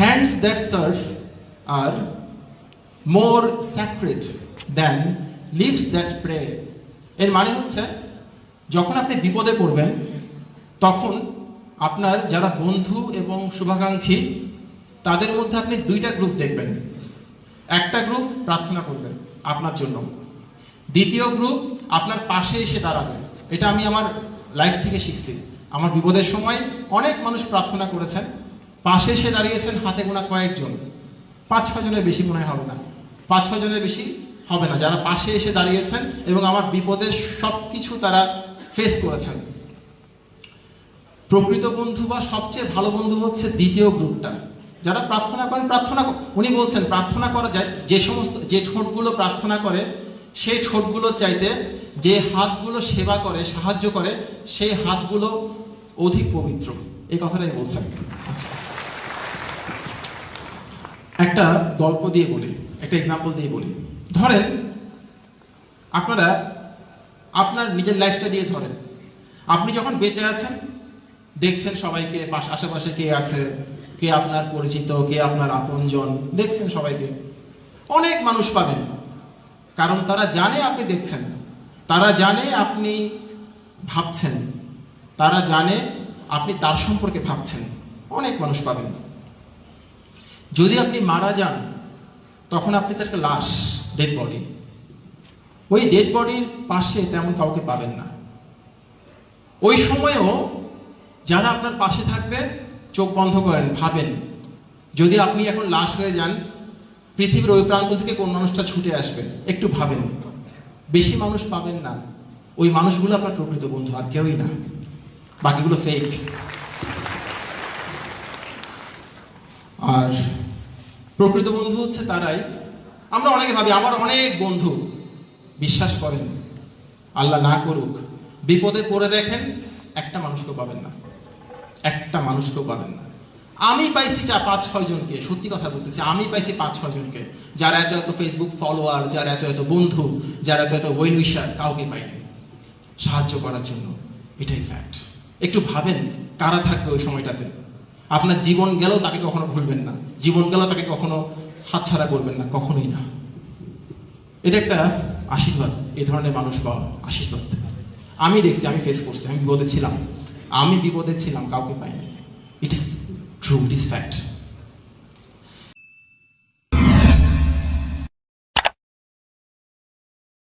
Hands that serve are more sacred than lips that pray এর মানে হচ্ছে, যখন আপনি বিপদে পড়বেন, তখন আপনার যারা বন্ধু এবং শুভাকাঙ্ক্ষী, তাদের মধ্যে আপনি দুইটা গ্রুপ দেখবেন। একটা গ্রুপ প্রার্থনা করবে আপনার জন্য। দ্বিতীয় গ্রুপ আপনার পাশে এসে দাঁড়াবে। এটা আমি আমার লাইফ থেকে শিখছি। আমার বিপদের সময় অনেক মানুষ প্রার্থনা করেছেন। পাশে এসে দাঁড়িয়েছেন, হাতে গোনা কয়েকজন। পাঁচ ছয় জনের বেশি মনে হবে না। পাঁচ ছয় জনের বেশি হবে না। যারা পাশে এসে দাঁড়িয়েছেন এবং আমার বিপদের সব কিছু তারা ফেস করেছেন। প্রকৃত বন্ধু বা সবচেয়ে ভালো বন্ধু হচ্ছে দ্বিতীয় গ্রুপটা। যারা প্রার্থনা করেন, প্রার্থনা উনি বলছেন, প্রার্থনা করা যায়, যে সমস্ত, যে ঠোঁটগুলো প্রার্থনা করে, সেই ঠোঁটগুলো চাইতে যে হাতগুলো সেবা করে, সাহায্য করে, সেই হাতগুলো অধিক পবিত্র। এই কথাটাই বলছেন। আচ্ছা। একটা গল্প দিয়ে বলি, একটা এক্সাম্পল দিয়ে বলি। ধরেন, আপনারা আপনার নিজের লাইফটা দিয়ে ধরেন। আপনি যখন বেঁচে আছেন, দেখছেন সবাইকে, পাশ- আশেপাশে কে আছে, কে আপনার পরিচিত, কে আপনার আপনজন, দেখছেন সবাইকে। অনেক মানুষ পাবেন। কারণ তারা জানে আপনি দেখছেন। তারা জানে আপনি ভাবছেন। তারা জানে আপনি তার সম্পর্কে ভাবছেন। অনেক মানুষ পাবেন। যদি আপনি মারা যান, তখন আপনি তার একটা লাশ ডেড বডি ওই ডেড বডির পাশে তেমন কাউকে পাবেন না। ওই সময়েও যারা আপনার পাশে থাকবে, চোখ বন্ধ করেন, ভাবেন, যদি আপনি এখন লাশ হয়ে যান, পৃথিবীর ওই প্রান্ত থেকে কোন মানুষটা ছুটে আসবে, একটু ভাবেন। বেশি মানুষ পাবেন না। ওই মানুষগুলো আপনার প্রকৃত বন্ধু আর কেউই না। বাকিগুলো ফেক আর প্রকৃত বন্ধু হচ্ছে তারাই। আমরা অনেকে ভাবি, আমার অনেক বন্ধু বিশ্বাস করেন, আল্লাহ না করুক, বিপদে পড়ে দেখেন, একটা মানুষকেও পাবেন না। একটা মানুষকেও পাবেন না। আমি পাইছি চা পাঁচ, ছয় জনকে, সত্যি কথা বলতেছি, আমি পাইছি পাঁচ, ছয় জনকে। যারা এত এত ফেসবুক ফলোয়ার যারা এত এত বন্ধু, যারা এত এত ওয়েলউইশার কাউকে পাইনি। সাহায্য করার জন্য, এটাই ফ্যাক্ট একটু ভাবেন, কারা থাকবে ওই সময়টাতে? আপনার জীবন গেলেও তাকে কখনো ভুলবেন না। জীবন গেলেও তাকে কখনো হাতছাড়া করবেন না, কখনোই না। এটা একটা আশীর্বাদ এ ধরনের মানুষ পাওয়া আশীর্বাদ। আমি দেখছি, আমি ফেস করছি, আমি বিপদে ছিলাম। আমি বিপদে ছিলাম, কাউকে পাইনি। ইট ইস ট্রু ইট ইস ফ্যাক্ট